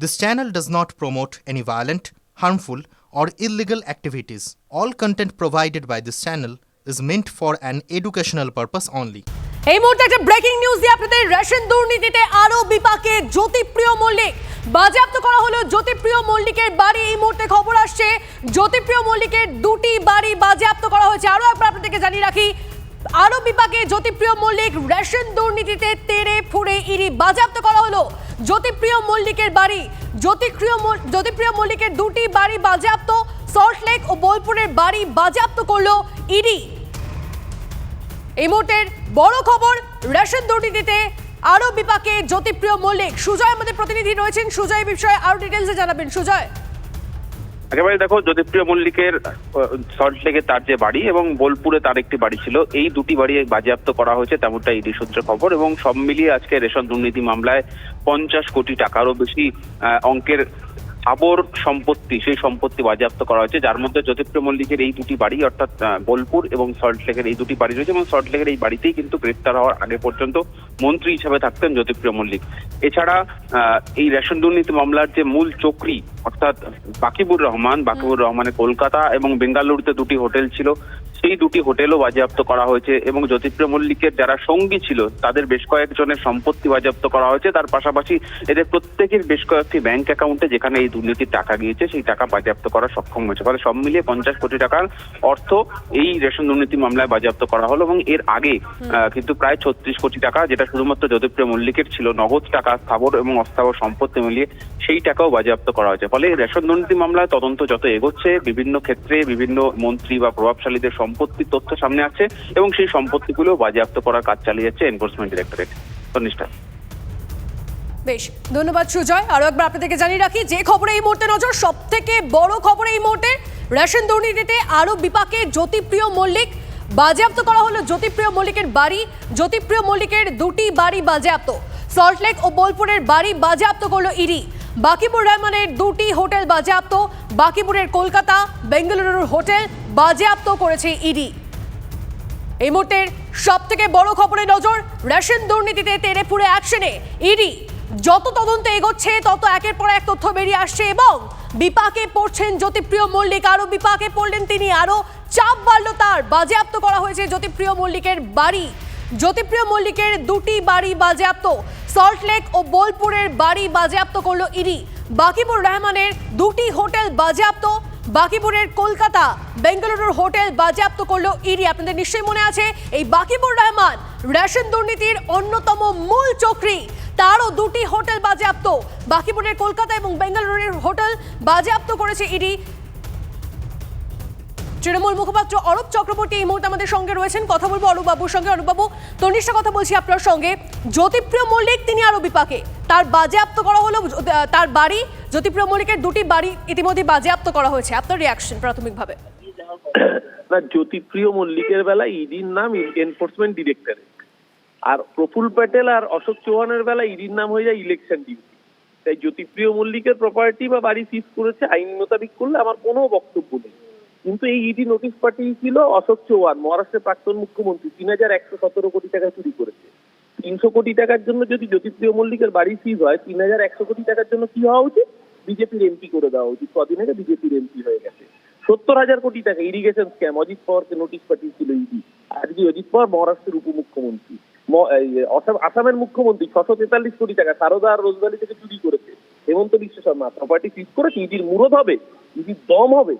This channel does not promote any violent, harmful, or illegal activities. All content provided by this channel is meant for an educational purpose only. এই মুহূর্তে একটা breaking news দিয়ে আপনাদের ration দুর্নীতিতে আরও বিপাকে জ্যোতিপ্রিয় মল্লিক বাজেয়াপ্ত করা হলো জ্যোতিপ্রিয় মল্লিকের বাড়ি এই মুহূর্তে খবর আসছে জ্যোতিপ্রিয় মল্লিকের দুটি বাড়ি বাজেয়াপ্ত করা হয়েছে আরও একবার আপনাদেরকে জানিয়ে রাখি আরও বিপাকে জ্যোতিপ্রিয় মল্লিক রেশন দুর্নীতিতে তেরে ফুড়ে ইরি বাজেয়াপ্ত করা হলো। জ্যোতিপ্রিয় মল্লিকের বাড়ি। জ্যোতিপ্রিয় জ্যোতিপ্রিয় মল্লিকের দুটি বাড়ি বাজেয়াপ্ত। সল্টলেক ও বোলপুরের বাড়ি বাজেয়াপ্ত করল ইডি এই মুহূর্তের বড় খবর, রেশন দুর্নীতিতে আরও বিপাকে জ্যোতিপ্রিয় মল্লিক। সুজয় আমাদের প্রতিনিধি রয়েছেন। সুজয় বিষয়ে আরও ডিটেলসে জানাবেন। সুজয়। একেবারে দেখো জ্যোতিপ্রিয় মল্লিকের সল্ট লেগে তার যে বাড়ি এবং বোলপুরে তার একটি বাড়ি ছিল, এই দুটি বাড়ি বাজেয়াপ্ত করা হয়েছে তেমনটা ইডি সূত্রে খবর এবং সব মিলিয়ে আজকে রেশন দুর্নীতি মামলায় পঞ্চাশ কোটি টাকারও বেশি অঙ্কের আবর সম্পত্তি, সেই সম্পত্তি বাজেয়াপ্ত করা হয়েছে। যার মধ্যে জ্যোতিপ্রিয় মল্লিকের এই দুটি বাড়ি, অর্থাৎ বোলপুর এবং সল্ট লেকের এই দুটি বাড়ি রয়েছে এবং সল্ট লেকের এই বাড়িতেই কিন্তু গ্রেপ্তার হওয়ার আগে পর্যন্ত মন্ত্রী হিসেবে থাকতেন জ্যোতিপ্রিয় মল্লিক। এছাড়া এই রেশন দুর্নীতি মামলার যে মূল চক্রী, অর্থাৎ বাকিবুর রহমান, বাকিবুর রহমানের কলকাতা এবং বেঙ্গালুরুতে দুটি হোটেল ছিল। সেই দুটি হোটেলও বাজেয়াপ্ত করা হয়েছে এবং জ্যোতিপ্রিয় মল্লিকের যারা সঙ্গী ছিল তাদের বেশ কয়েকজনের সম্পত্তি বাজেয়াপ্ত করা হয়েছে। তার পাশাপাশি এদের প্রত্যেকের বেশ কয়েকটি ব্যাংক অ্যাকাউন্টে যেখানে এই দুর্নীতির টাকা গিয়েছে সেই টাকা বাজেয়াপ্ত করা সক্ষম হয়েছে। ফলে সব মিলিয়ে পঞ্চাশ কোটি টাকার অর্থ এই রেশন দুর্নীতি মামলায় বাজেয়াপ্ত করা হলো এবং এর আগে কিন্তু প্রায় ছত্রিশ কোটি টাকা যেটা শুধুমাত্র জ্যোতিপ্রিয় মল্লিকের ছিল নগদ টাকা স্থাবর এবং অস্থাবর সম্পত্তি মিলিয়ে সেই টাকাও বাজেয়াপ্ত করা হয়েছে। ফলে এই রেশন দুর্নীতি মামলায় তদন্ত যত এগোচ্ছে বিভিন্ন ক্ষেত্রে বিভিন্ন মন্ত্রী বা প্রভাবশালীদের সম্পত্তির তথ্য সামনে আসছে এবং সেই সম্পত্তিগুলো বাজেয়াপ্ত করার কাজ চালিয়ে যাচ্ছে এনফোর্সমেন্ট ডিরেক্টরেট ধন্যবাদ বেশ, ধন্যবাদ সুজয়। আরও একবার আপনাদেরকে জানিয়ে রাখি, যে খবরে এই মুহূর্তে নজর সব থেকে বড় খবর এই মুহূর্তে, রেশন দুর্নীতিতে আরও বিপাকে জ্যোতিপ্রিয় মল্লিক। বাজেয়াপ্ত করা হলো জ্যোতিপ্রিয় মল্লিকের বাড়ি। জ্যোতিপ্রিয় মল্লিকের দুটি বাড়ি বাজেয়াপ্ত। সল্টলেক ও বোলপুরের বাড়ি বাজেয়াপ্ত করল ইডি। বাকিবুর রহমানের দুটি হোটেল বাজেয়াপ্ত। বাকিপুরের কলকাতা, বেঙ্গালুরুর হোটেল বাজেয়াপ্ত করেছে ইডি। এই মুহূর্তের সব থেকে বড় খবরে নজর রেশন দুর্নীতিতে তেড়ে ফুড়ে অ্যাকশনে। ইডি যত তদন্ত এগোচ্ছে, তত একের পর এক তথ্য বেরিয়ে আসছে এবং বিপাকে পড়ছেন জ্যোতিপ্রিয় মল্লিক। আরও বিপাকে পড়লেন তিনি আরও চাপ বাড়ল তার। বাজেয়াপ্ত করা হয়েছে জ্যোতিপ্রিয় মল্লিকের বাড়ি। জ্যোতিপ্রিয় মল্লিকের দুটি বাড়ি বাজেয়াপ্ত। সল্টলেক ও বোলপুরের বাড়ি বাজেয়াপ্ত করল ইডি। বাকিবুর রহমানের দুটি হোটেল বাজেয়াপ্ত। বাকিপুরের কলকাতা বেঙ্গালুরুর হোটেল বাজেয়াপ্ত করল ইডি। আপনাদের নিশ্চয়ই মনে আছে, এই বাকিবুর রহমান রেশন দুর্নীতির অন্যতম মূল চক্রী। তারও দুটি হোটেল বাজেয়াপ্ত। বাকিপুরের কলকাতা এবং বেঙ্গালুরুর হোটেল বাজেয়াপ্ত করেছে ইডি। তৃণমূল মুখপাত্র অরূপ চক্রবর্তী এই মুহূর্তে আমাদের সঙ্গে রয়েছেন। কথা বলব অরূপ বাবুর সঙ্গে। অরূপ বাবু তনিষ্ঠা কথা বলছি আপনার সঙ্গে। জ্যোতিপ্রিয় মল্লিক, তিনি আরও বিপাকে। তার বাজেয়াপ্ত করা হলো তার বাড়ি, জ্যোতিপ্রিয় মল্লিকের দুটি বাড়ি ইতিমধ্যে বাজেয়াপ্ত করা হয়েছে। আপনার রিয়াকশন প্রাথমিকভাবে? না, জ্যোতিপ্রিয় মল্লিকের বেলা ইডির নাম এনফোর্সমেন্ট ডিরেক্টরেট আর প্রফুল প্যাটেল আর অশোক চৌহানের বেলা ইডির নাম হয়ে যায় ইলেকশন ডিউটি তাই জ্যোতিপ্রিয় মল্লিকের প্রপার্টি বা বাড়ি সিজ করেছে, আইন মোতাবিক করলে আমার কোনো বক্তব্য নেই। কিন্তু এই ইডি নোটিশ পাঠিয়েছিল অশোক চৌহান মহারাষ্ট্রের প্রাক্তন মুখ্যমন্ত্রী। তিন হাজার একশো সতেরো কোটি টাকা চুরি করেছে। তিনশো কোটি টাকার জন্য যদি জ্যোতিপ্রিয় মল্লিকের বাড়ি সিজ হয়, তিন হাজার একশো কোটি টাকার জন্য কি হওয়া উচিত? বিজেপির এমপি করে দেওয়া উচিত। কদিন আগে বিজেপির এমপি হয়ে গেছে। সত্তর হাজার কোটি টাকা ইরিগেশন স্ক্যাম অজিত পাওয়ারকে নোটিশ পাঠিয়েছিল ইডি আজকে অজিত পাওয়ার মহারাষ্ট্রের উপমুখ্যমন্ত্রী। আসামের মুখ্যমন্ত্রী, ছশো তেতাল্লিশ কোটি টাকা সারদা আর রোজভ্যালি থেকে চুরি করেছে। হেমন্ত বিশ্ব শর্মা প্রপার্টি সিজ করেছে ইডির মুরদ হবে ইডির দম হবে।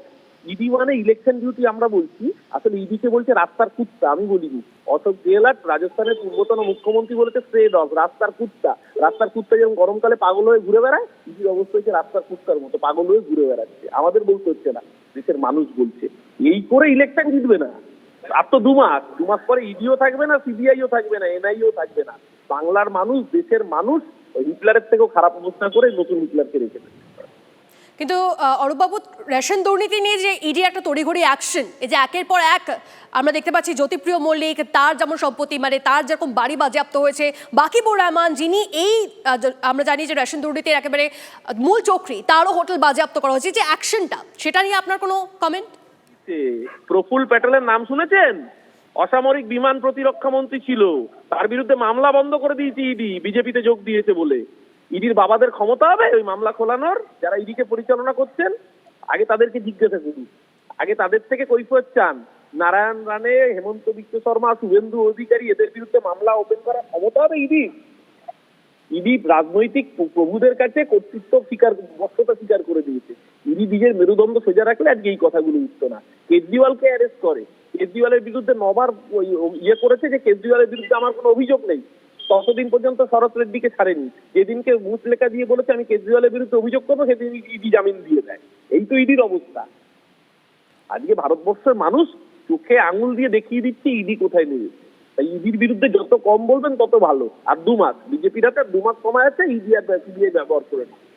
ইডি মানে ইলেকশন ডিউটি আমরা বলছি। আসলে ইডিকে বলছে রাস্তার কুত্তা, আমি বলিনি। অশোক গেহলাট রাজস্থানের পূর্বতন মুখ্যমন্ত্রী বলেছে স্ট্রে ডগ রাস্তার কুত্তা। রাস্তার কুত্তা যেমন গরমকালে পাগল হয়ে ঘুরে বেড়ায় ইডির অবস্থা হচ্ছে রাস্তার কুত্তার মতো, পাগল হয়ে ঘুরে বেড়াচ্ছে। আমাদের বলতে হচ্ছে না, দেশের মানুষ বলছে। এই করে ইলেকশন জিতবে না। আর তো দু মাস দু মাস পরে ইডিও থাকবে না সিবিআইও থাকবে না এনআইও থাকবে না। বাংলার মানুষ, দেশের মানুষ হিটলারের থেকেও খারাপ অবস্থা করে নতুন হিটলারকে রেখে দেবে কিন্তু অরূপবাবু, রেশন দুর্নীতি নিয়ে যে ইডি একটা তড়িঘড়ি অ্যাকশন এই যে একের পর এক, আমরা দেখতে পাচ্ছি জ্যোতিপ্রিয় মল্লিক, তার যেমন সম্পত্তি মানে তার যেরকম বাড়ি বাজেয়াপ্ত হয়েছে বাকিবুর রহমান যিনি এই আমরা জানি যে রেশন দুর্নীতির একেবারে মূল চক্রী, তারও হোটেল বাজেয়াপ্ত করা হয়েছে যে অ্যাকশনটা সেটা নিয়ে আপনার কোনো কমেন্ট প্রফুল প্যাটেলের নাম শুনেছেন? অসামরিক বিমান প্রতিরক্ষা মন্ত্রী ছিল, তার বিরুদ্ধে মামলা বন্ধ করে দিয়েছে ইডি বিজেপিতে যোগ দিয়েছে বলে। ইডির বাবাদের ক্ষমতা হবে ওই মামলা খোলানোর, যারা ইডিকে পরিচালনা করছেন। আগে তাদেরকে জিজ্ঞাসা করুন আগে তাদের থেকে কৈফিয়ত চান। নারায়ণ রানে হেমন্ত বিশ্ব শর্মা, শুভেন্দু অধিকারী, এদের বিরুদ্ধে মামলা ওপেন করার ক্ষমতা হবে ইডি। ইডি রাজনৈতিক প্রভুদের কাছে কর্তৃত্ব স্বীকার বস্ততা স্বীকার করে দিয়েছে। ইডি নিজের মেরুদণ্ড সোজা রাখলে আজকে এই কথাগুলো উঠতো না। কেজরিওয়ালকে অ্যারেস্ট করে। কেজরিওয়ালের বিরুদ্ধে নবার ইয়ে করেছে যে, কেজরিওয়ালের বিরুদ্ধে আমার কোনো অভিযোগ নেই। ততদিন পর্যন্ত শরৎ রেড্ডিকে ছাড়েনি। যেদিনকে মুখ লেখা দিয়ে বলেছে, আমি কেজরিওয়ালের বিরুদ্ধে অভিযোগ করব, সেদিন ইডি জামিন দিয়ে দেয়। এই তো ইডির অবস্থা। আজকে ভারতবর্ষের মানুষ চোখে আঙুল দিয়ে দেখিয়ে দিচ্ছে ইডি কোথায় নেবে তাই ইডির বিরুদ্ধে যত কম বলবেন, তত ভালো। আর দু মাস। বিজেপির হাতে দু মাস আছে, ইডি আর সিবিআই ব্যবহার করে নেবে।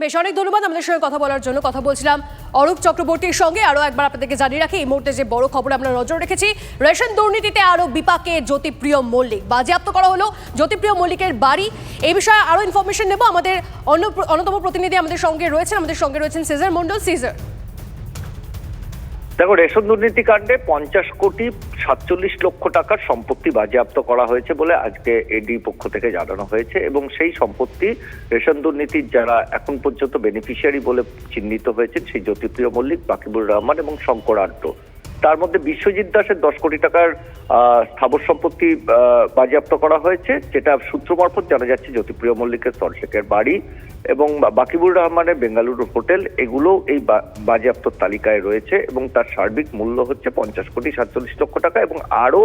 বেশ, অনেক ধন্যবাদ আমাদের সঙ্গে কথা বলার জন্য। কথা বলছিলাম অরূপ চক্রবর্তীর সঙ্গে। আরও একবার আপনাদেরকে জানিয়ে রাখি, এই মুহূর্তে যে বড় খবর আমরা নজর রেখেছি, রেশন দুর্নীতিতে আরও বিপাকে জ্যোতিপ্রিয় মল্লিক। বাজেয়াপ্ত করা হলো জ্যোতিপ্রিয় মল্লিকের বাড়ি। এই বিষয়ে আরও ইনফরমেশন নেব। আমাদের অন্য অন্যতম প্রতিনিধি আমাদের সঙ্গে রয়েছেন। আমাদের সঙ্গে রয়েছেন সিজার মন্ডল সিজার দেখো, রেশন দুর্নীতি কাণ্ডে পঞ্চাশ কোটি সাতচল্লিশ লক্ষ টাকার সম্পত্তি বাজেয়াপ্ত করা হয়েছে বলে আজকে এডি পক্ষ থেকে জানানো হয়েছে এবং সেই সম্পত্তি রেশন দুর্নীতির যারা এখন পর্যন্ত বেনিফিশিয়ারি বলে চিহ্নিত হয়েছে সেই জ্যোতিপ্রিয় মল্লিক, বাকিবুর রহমান এবং শঙ্কর আড্ড তার মধ্যে বিশ্বজিৎ দাসের দশ কোটি টাকার স্থাবর সম্পত্তি বাজেয়াপ্ত করা হয়েছে, যেটা সূত্র মারফত জানা যাচ্ছে জ্যোতিপ্রিয় মল্লিকের সল্টলেকের বাড়ি এবং বাকিবুর রহমানের বেঙ্গালুরু হোটেল এগুলো এই বাজেয়াপ্ত তালিকায় রয়েছে এবং তার সার্বিক মূল্য হচ্ছে পঞ্চাশ কোটি সাতচল্লিশ লক্ষ টাকা এবং আরও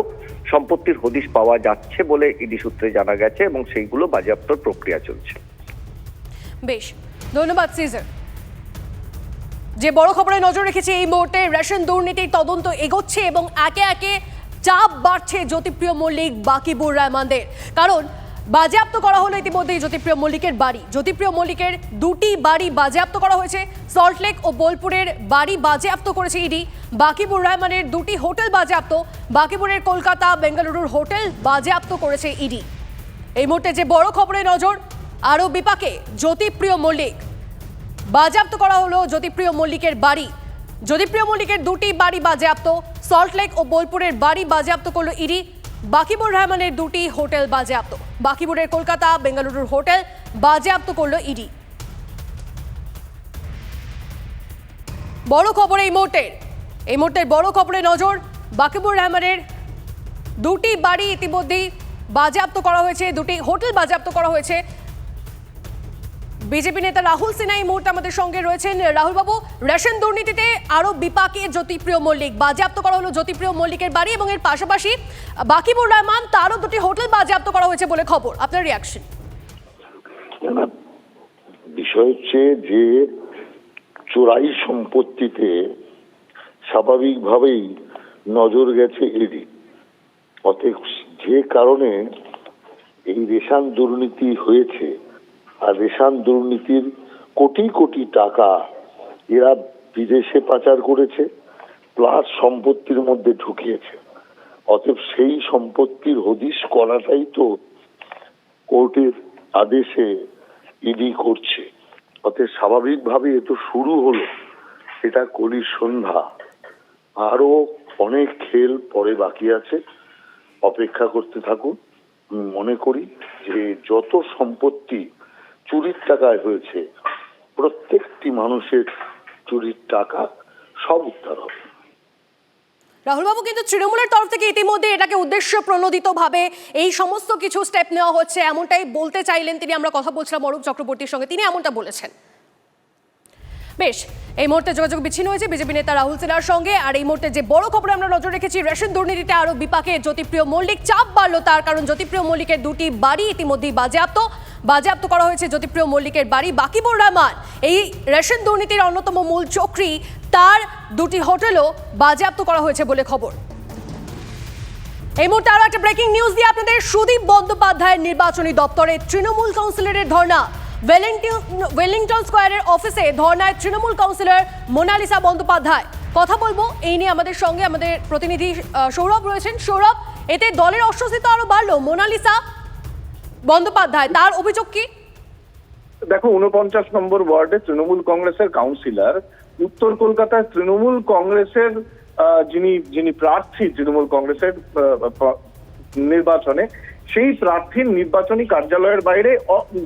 সম্পত্তির হদিশ পাওয়া যাচ্ছে বলে ইডি সূত্রে জানা গেছে এবং সেইগুলো বাজেয়াপ্তর প্রক্রিয়া চলছে। বেশ, ধন্যবাদ, সিজার। যে বড় খবরে নজর রেখেছে এই মুহূর্তে রেশন দুর্নীতির তদন্ত এগোচ্ছে এবং একে একে চাপ বাড়ছে জ্যোতিপ্রিয় মল্লিক বাকিবুর রহমানদের। কারণ, বাজেয়াপ্ত করা হলো ইতিমধ্যেই জ্যোতিপ্রিয় মল্লিকের বাড়ি। জ্যোতিপ্রিয় মল্লিকের দুটি বাড়ি বাজেয়াপ্ত করা হয়েছে। সল্টলেক ও বোলপুরের বাড়ি বাজেয়াপ্ত করেছে ইডি। বাকিবুর রহমানের দুটি হোটেল বাজেয়াপ্ত। বাকিবুরের কলকাতা, বেঙ্গালুরুর হোটেল বাজেয়াপ্ত করেছে ইডি। এই মুহূর্তে যে বড় খবরে নজর, আরও বিপাকে জ্যোতিপ্রিয় মল্লিক। বাজেয়াপ্ত করা হলো জ্যোতিপ্রিয় মল্লিকের বাড়ি। জ্যোতিপ্রিয় মল্লিকের দুটি বাড়ি বাজেয়াপ্ত। সল্টলেক ও বোলপুরের বাড়ি বাজেয়াপ্ত করল ইডি। বাকিবুর রহমানের দুটি হোটেল বাজেয়াপ্ত। বাকিবুরের কলকাতা, বেঙ্গালুরুর হোটেল বাজেয়াপ্ত করল ইডি। বড় খবর এই মুহূর্তের এই মুহূর্তের বড় খবরে নজর বাকিবুর রহমানের দুটি বাড়ি ইতিমধ্যেই বাজেয়াপ্ত করা হয়েছে, দুটি হোটেল বাজেয়াপ্ত করা হয়েছে। বিজেপি নেতা রাহুল সিনহা এই মুহূর্তে আমাদের সঙ্গে রয়েছেন। রাহুল বাবু রেশন দুর্নীতিতে আরও বিপাকে জ্যোতিপ্রিয় মল্লিক। বাজেয়াপ্ত করা হলো জ্যোতিপ্রিয় মল্লিকের বাড়ি এবং এর পাশাপাশি বাকিবুর রহমান, তারও দুটি হোটেল বাজেয়াপ্ত করা হয়েছে বলে খবর। আপনার রিয়াকশন বিষয় হচ্ছে যে চোরাই সম্পত্তিতে স্বাভাবিকভাবেই নজর গেছে এডি। অতএব যে কারণে এই রেশান দুর্নীতি হয়েছে আর রেশান দুর্নীতির কোটি কোটি টাকা এরা বিদেশে পাচার করেছে, প্লাস সম্পত্তির মধ্যে ঢুকিয়েছে। অতএব সেই সম্পত্তির হদিশ করাটাই তো কোর্টের আদেশে ইডি করছে। অতএব স্বাভাবিকভাবে এ তো শুরু হলো। এটা কলির সন্ধ্যা। আরও অনেক খেল পরে বাকি আছে। অপেক্ষা করতে থাকুন। মনে করি যে যত সম্পত্তি চুরির টাকায় হয়েছে। প্রত্যেকটি মানুষের চুরির টাকা সব উদ্ধার হবে। রাহুলবাবু, কিন্তু তৃণমূলের তরফ থেকে ইতিমধ্যে এটাকে উদ্দেশ্য প্রণোদিত ভাবে এই সমস্ত কিছু স্টেপ নেওয়া হচ্ছে, এমনটাই বলতে চাইলেন তিনি। আমরা কথা বলছিলাম অরূপ চক্রবর্তীর সঙ্গে, তিনি এমনটা বলেছেন। বেশ এই মুহূর্তে যোগাযোগ বিচ্ছিন্ন হয়েছে বিজেপি নেতা রাহুল সিনহার সঙ্গে। আর এই মুহূর্তে যে বড় খবরে আমরা নজর রেখেছি, রেশন দুর্নীতিতে আরও বিপাকে জ্যোতিপ্রিয় মল্লিক। চাপ বাড়লো তার কারণ জ্যোতিপ্রিয় মল্লিকের দুটি বাড়ি ইতিমধ্যেই বাজেয়াপ্ত। বাজেয়াপ্ত করা হয়েছে জ্যোতিপ্রিয় মল্লিকের বাড়ি বাকিবুর রহমান। এই রেশন দুর্নীতির অন্যতম মূল চক্রী তার দুটি হোটেলও বাজেয়াপ্ত করা হয়েছে বলে খবর। এই মুহূর্তে আরও একটা ব্রেকিং নিউজ দিয়ে আপনাদের সুদীপ বন্দ্যোপাধ্যায়ের নির্বাচনী দপ্তরে তৃণমূল কাউন্সিলরের ধর্ণা। ওয়েলিংটন স্কোয়ারের অফিসে ধর্নায় তৃণমূল কাউন্সিলর মোনালিসা বন্দ্যোপাধ্যায়। কথা বলব, এই নিয়ে আমাদের সঙ্গে আমাদের প্রতিনিধি সৌরভ রয়েছেন। সৌরভ, এতে দলের অস্বস্তিতা আরও বাড়লো। মোনালিসা বন্দ্যোপাধ্যায়, তার অভিযোগ কি? দেখো, উনপঞ্চাশ নম্বর ওয়ার্ডে তৃণমূল কংগ্রেসের কাউন্সিলর উত্তর কলকাতায় তৃণমূল কংগ্রেসের যিনি যিনি প্রার্থী তৃণমূল কংগ্রেসের নির্বাচনে সেই প্রার্থীর নির্বাচনী কার্যালয়ের বাইরে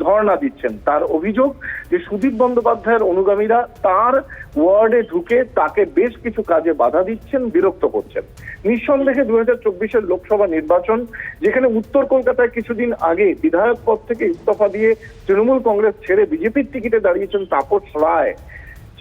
ধর্ণা দিচ্ছেন। তার অভিযোগ যে সুদীপ বন্দ্যোপাধ্যায়ের অনুগামীরা তার ওয়ার্ডে ঢুকে তাকে বেশ কিছু কাজে বাধা দিচ্ছেন, বিরক্ত করছেন। নিঃসন্দেহে দু হাজার চব্বিশের লোকসভা নির্বাচন, যেখানে উত্তর কলকাতায় কিছুদিন আগে বিধায়ক পদ থেকে ইস্তফা দিয়ে তৃণমূল কংগ্রেস ছেড়ে বিজেপির টিকিটে দাঁড়িয়েছেন তাপস রায়।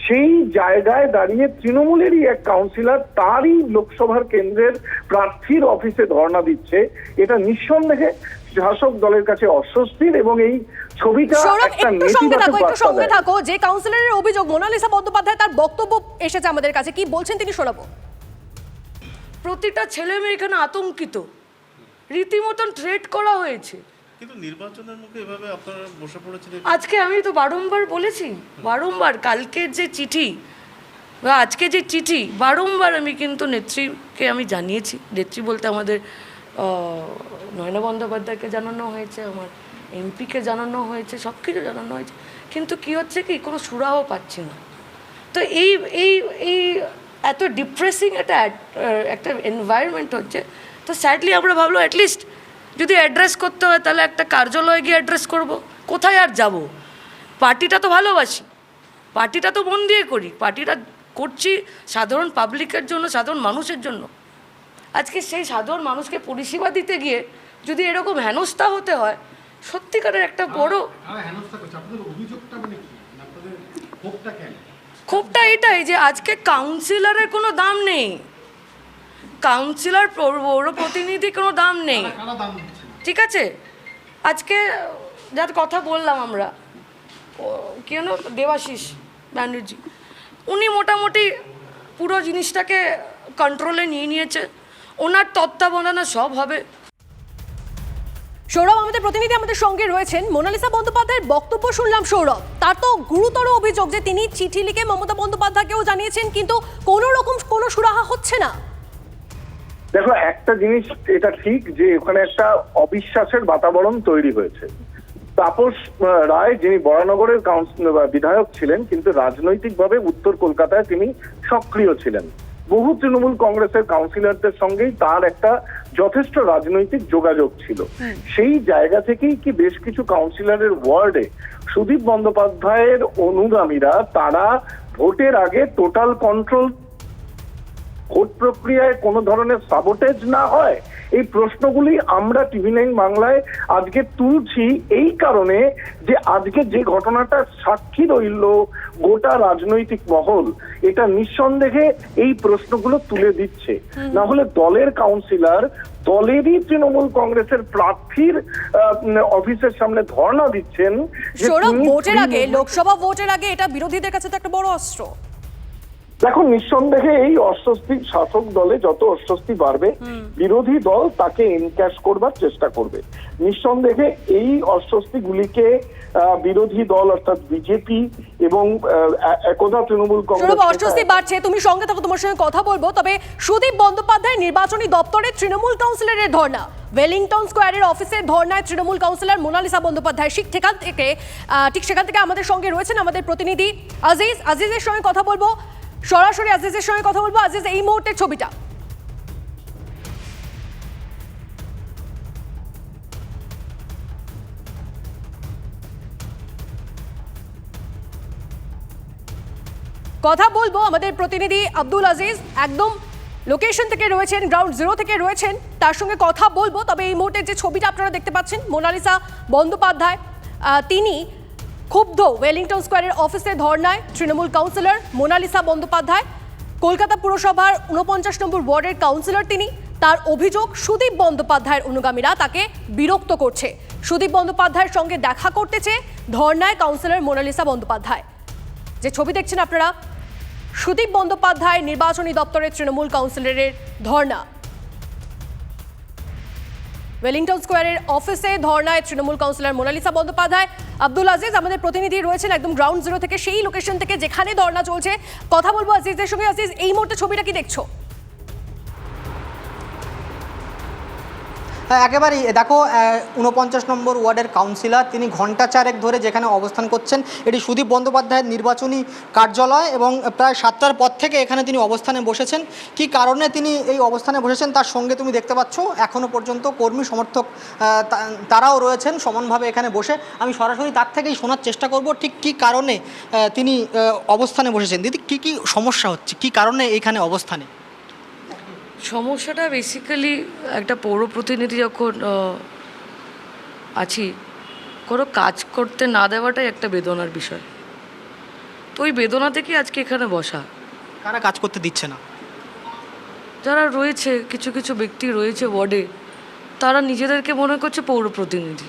সেই জায়গায় দাঁড়িয়ে তৃণমূলেরই এক কাউন্সিলর তারই লোকসভার কেন্দ্রের প্রার্থীর অফিসে ধর্ণা দিচ্ছে। এটা নিঃসন্দেহে শাসক দলের কাছে অস্বস্তির এবং এই ছবিটা একটা নেতিবাচক থাকো একটু সঙ্গে থাকো। যে কাউন্সিলরের অভিযোগ মোনালিসা বন্দ্যোপাধ্যায় তার বক্তব্য এসেছে আমাদের কাছে। কি বলছেন তিনি শোনাবো প্রতিটা ছেলে মেয়ে এখানে আতঙ্কিত। রীতিমতন থ্রেট করা হয়েছে। আজকে আমি তো বারংবার বলেছি, বারংবার কালকের যে চিঠি, বা আজকে যে চিঠি, বারংবার আমি কিন্তু নেত্রীকে আমি জানিয়েছি। নেত্রী বলতে আমাদের নয়না বন্দ্যোপাধ্যায়কে জানানো হয়েছে, আমার এমপিকে জানানো হয়েছে সব কিছু জানানো হয়েছে। কিন্তু কি হচ্ছে কি, কোনো সুরাহ পাচ্ছি না। তো এই এই এই এত ডিপ্রেসিং একটা একটা এনভায়রনমেন্ট হচ্ছে। তো স্যাডলি আমরা ভাবলো অ্যাটলিস্ট যদি অ্যাড্রেস করতে হয় তাহলে একটা কার্যালয়ে গিয়ে অ্যাড্রেস করব। কোথায় আর যাব? পার্টিটা তো ভালোবাসি। পার্টিটা তো মন দিয়ে করি। পার্টিটা করছি সাধারণ পাবলিকের জন্য সাধারণ মানুষের জন্য। আজকে সেই সাধারণ মানুষকে পরিষেবা দিতে গিয়ে যদি এরকম হেনস্থা হতে হয় সত্যিকারের একটা বড় ক্ষোভটা এটাই যে আজকে কাউন্সিলরের কোনো দাম নেই। কাউন্সিলর পৌর প্রতিনিধি কোনো দাম নেই। ঠিক আছে? আজকে যার কথা বললাম আমরা কেন দেবাশিস ব্যানার্জি উনি মোটামুটি পুরো জিনিসটাকে কন্ট্রোলে নিয়ে নিয়েছে। ওনার তত্ত্বাবধানা সব হবে। সৌরভ আমাদের প্রতিনিধি আমাদের সঙ্গে রয়েছেন মোনালিসা বন্দ্যোপাধ্যায়ের বক্তব্য শুনলাম সৌরভ। তার তো গুরুতর অভিযোগ যে তিনি চিঠি লিখে মমতা বন্দ্যোপাধ্যায়কেও জানিয়েছেন কিন্তু কোনো রকম কোনো সুরাহা হচ্ছে না। দেখো একটা জিনিস এটা ঠিক যে ওখানে একটা অবিশ্বাসের বাতাবরণ তৈরি হয়েছে। তাপস রায় যিনি বরানগরের কাউন্সিল বা বিধায়ক ছিলেন কিন্তু রাজনৈতিকভাবে উত্তর কলকাতায় তিনি সক্রিয় ছিলেন। বহু তৃণমূল কংগ্রেসের কাউন্সিলরদের সঙ্গেই তার একটা যথেষ্ট রাজনৈতিক যোগাযোগ ছিল। সেই জায়গা থেকেই কি বেশ কিছু কাউন্সিলরের ওয়ার্ডে সুদীপ বন্দ্যোপাধ্যায়ের অনুগামীরা তারা ভোটের আগে টোটাল কন্ট্রোল প্রক্রিয়ায় কোনো ধরনের সাবোটেজ না হয়। এই প্রশ্নগুলি আমরা টিভি নাইন বাংলায় আজকে তুলছি এই কারণে যে আজকে যে ঘটনাটা সাক্ষী রইল গোটা রাজনৈতিক মহল এটা নিঃসন্দেহে এই প্রশ্নগুলো তুলে দিচ্ছে। না হলে দলের কাউন্সিলর দলেরই তৃণমূল কংগ্রেসের প্রার্থীর অফিসের সামনে ধর্ণা দিচ্ছেন যে ভোটের আগে লোকসভা ভোটের আগে এটা বিরোধীদের কাছে তো একটা বড় অস্ত্র। দেখো নিঃসন্দেহে এই অস্বস্তি শাসক দলে যত অস্বস্তি বাড়বে বিরোধী দল তাকে এনক্যাশ করবার চেষ্টা করবে। নিঃসন্দেহে এই অস্বস্তিগুলিকে আহ, বিরোধী দল অর্থাৎ বিজেপি এবং একদা তৃণমূল কংগ্রেস অস্বস্তি বাড়ছে তুমি সঙ্গে থাকো তোমার সঙ্গে কথা বলব। তবে সুদীপ বন্দ্যোপাধ্যায় নির্বাচনী দপ্তরে তৃণমূল কাউন্সিলরের ধর্ণা। ওয়েলিংটন স্কোয়ারের অফিসের ধর্নায় তৃণমূল কাউন্সিলর মোনালিসা বন্দ্যোপাধ্যায় ঠিক সেখান থেকে ঠিক সেখান থেকে আমাদের সঙ্গে রয়েছেন আমাদের প্রতিনিধি আজিজ। আজিজের সঙ্গে কথা বলব। সরাসরি আজিজের সঙ্গে কথা বলব। আজিজ, এই মুহূর্তের ছবিটা। কথা বলব আমাদের প্রতিনিধি আব্দুল আজিজ। একদম লোকেশন থেকে রয়েছেন গ্রাউন্ড জিরো থেকে রয়েছেন, তার সঙ্গে কথা বলব। তবে এই মুহূর্তে যে ছবিটা আপনারা দেখতে পাচ্ছেন, মোনালিসা বন্দ্যোপাধ্যায় তিনি ক্ষুব্ধ ওয়েলিংটন স্কোয়ারের অফিসে ধর্নায় তৃণমূল কাউন্সিলর মোনালিসা বন্দ্যোপাধ্যায়। কলকাতা পুরসভার উনপঞ্চাশ নম্বর ওয়ার্ডের কাউন্সিলর তিনি, তার অভিযোগ সুদীপ বন্দ্যোপাধ্যায়ের অনুগামীরা তাকে বিরক্ত করছে। সুদীপ বন্দ্যোপাধ্যায়ের সঙ্গে দেখা করতে চেয়ে ধর্নায় কাউন্সিলর মোনালিসা বন্দ্যোপাধ্যায়। যে ছবি দেখছেন আপনারা, সুদীপ বন্দ্যোপাধ্যায় নির্বাচনী দপ্তরের তৃণমূল কাউন্সিলরের ধর্ণা ওয়েলিংটন স্কোয়ারের অফিসে ধর্নায় তৃণমূল কাউন্সিলর মোনালিসা বন্দ্যোপাধ্যায়, আব্দুল আজিজ আমাদের প্রতিনিধি রয়েছেন একদম গ্রাউন্ড জিরো থেকে, সেই লোকেশন থেকে যেখানে ধর্না চলছে। কথা বলব আজিজের সঙ্গে। আজিজ, এই মুহূর্তে ছবিটা কি দেখছ? একেবারেই। দেখো উনপঞ্চাশ নম্বর ওয়ার্ডের কাউন্সিলর, তিনি ঘণ্টা চারেক ধরে যেখানে অবস্থান করছেন, এটি সুদীপ বন্দ্যোপাধ্যায়ের নির্বাচনী কার্যালয় এবং প্রায় সাতটার পর থেকে এখানে তিনি অবস্থানে বসেছেন। কি কারণে তিনি এই অবস্থানে বসেছেন তার সঙ্গে তুমি দেখতে পাচ্ছ এখনও পর্যন্ত কর্মী সমর্থক তারাও রয়েছেন, সমানভাবে এখানে বসে। আমি সরাসরি তার থেকেই শোনার চেষ্টা করব, ঠিক কি কারণে তিনি অবস্থানে বসেছেন। দিদি, কি কি সমস্যা হচ্ছে? কি কারণে এইখানে অবস্থানে? সমস্যাটা বেসিক্যালি একটা পৌর প্রতিনিধি যখন আছি কোনো কাজ করতে না দেওয়াটাই একটা বেদনার বিষয়। তো ওই বেদনা থেকেই আজকে এখানে বসা। কারা কাজ করতে দিচ্ছে না? যারা রয়েছে কিছু কিছু ব্যক্তি রয়েছে ওয়ার্ডে তারা নিজেদেরকে মনে করছে পৌর প্রতিনিধি।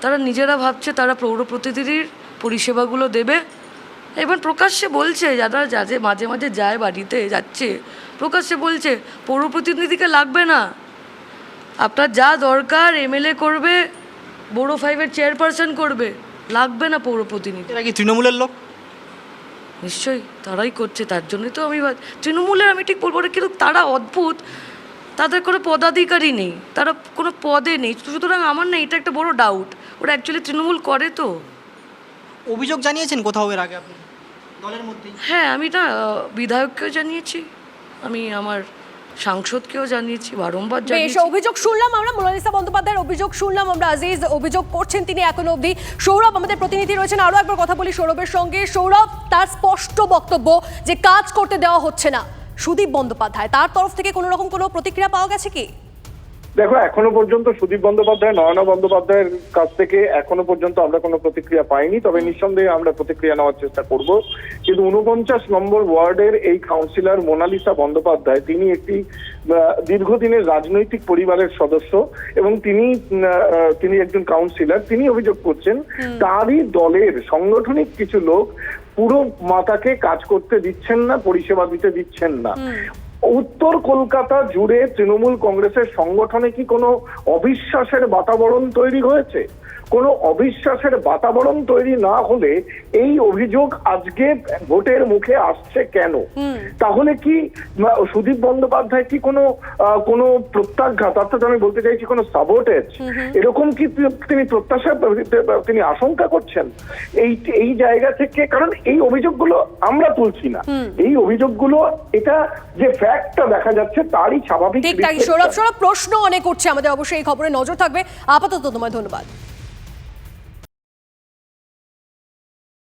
তারা নিজেরা ভাবছে তারা পৌর প্রতিনিধির পরিষেবাগুলো দেবে। এবার প্রকাশ্যে বলছে যারা যাতে মাঝে মাঝে যায় বাড়িতে যাচ্ছে প্রকাশ্যে বলছে পৌর প্রতিনিধিকে লাগবে না। আপনার যা দরকার এমএলএ করবে বড় ফাইভের চেয়ারপারসন করবে লাগবে না পৌর প্রতিনিধি। এরা কি তৃণমূলের লোক? নিশ্চয়ই তারাই করছে তার জন্যই তো আমি তৃণমূলের আমি ঠিক বলব না কিন্তু তারা অদ্ভুত। তাদের কোনো পদাধিকারী নেই তারা কোনো পদে নেই। সুতরাং আমার না এটা একটা বড় ডাউট ওরা অ্যাকচুয়ালি তৃণমূল করে তো। অভিযোগ জানিয়েছেন কোথাও এর আগে আপনি? দলের মধ্যেই? হ্যাঁ আমি না বিধায়ককেও জানিয়েছি। আমি আমার সাংসদকেও জানিয়েছি বারংবার বেশ অভিযোগ শুনলাম আমরা মোনালিসা বন্দ্যোপাধ্যায়ের অভিযোগ শুনলাম আমরা আজিজ অভিযোগ করছেন তিনি এখনও অবধি। সৌরভ আমাদের প্রতিনিধি রয়েছেন আরও একবার কথা বলি সৌরভের সঙ্গে। সৌরভ তার স্পষ্ট বক্তব্য যে কাজ করতে দেওয়া হচ্ছে না। সুদীপ বন্দ্যোপাধ্যায় তার তরফ থেকে কোনো রকম কোনো প্রতিক্রিয়া পাওয়া গেছে কি? দেখো এখনও পর্যন্ত সুদীপ বন্দ্যোপাধ্যায় নয়না বন্দ্যোপাধ্যায়ের কাছ থেকে এখনও পর্যন্ত আমরা কোনো প্রতিক্রিয়া পাইনি। তবে নিঃসন্দেহে আমরা প্রতিক্রিয়া নেওয়ার চেষ্টা করব। কিন্তু উনপঞ্চাশ নম্বর ওয়ার্ডের এই কাউন্সিলর মোনালিসা বন্দ্যোপাধ্যায় তিনি একটি দীর্ঘদিনের রাজনৈতিক পরিবারের সদস্য এবং তিনি তিনি একজন কাউন্সিলর তিনি অভিযোগ করছেন তারই দলের সাংগঠনিক কিছু লোক পুরো মাতাকে কাজ করতে দিচ্ছেন না পরিষেবা দিতে দিচ্ছেন না। উত্তর কলকাতা জুড়ে তৃণমূল কংগ্রেসের সংগঠনে কি কোনো অবিশ্বাসের বাতাবরণ তৈরি হয়েছে? কোনো অবিশ্বাসের বাতাবরণ তৈরি না হলে এই অভিযোগ আজকে ভোটের মুখে আসছে কেন? তাহলে কি সুদীপ বন্দ্যোপাধ্যায় কি কোনো কোনো প্রত্যাঘাত অর্থাৎ আমি বলতে চাইছি কোনো সাবোটেজ এরকম কি তিনি প্রত্যাশা তিনি আশঙ্কা করছেন? এই এই জায়গা থেকে কারণ এই অভিযোগগুলো আমরা তুলছি না। এই অভিযোগগুলো এটা যে ফ্যাক্টটা দেখা যাচ্ছে তারই স্বাভাবিক ঠিক তাই সৌরভ সৌরভ প্রশ্ন অনেক উঠছে। আমাদের অবশ্যই এই খবরে নজর থাকবে। আপাতত তোমায় ধন্যবাদ।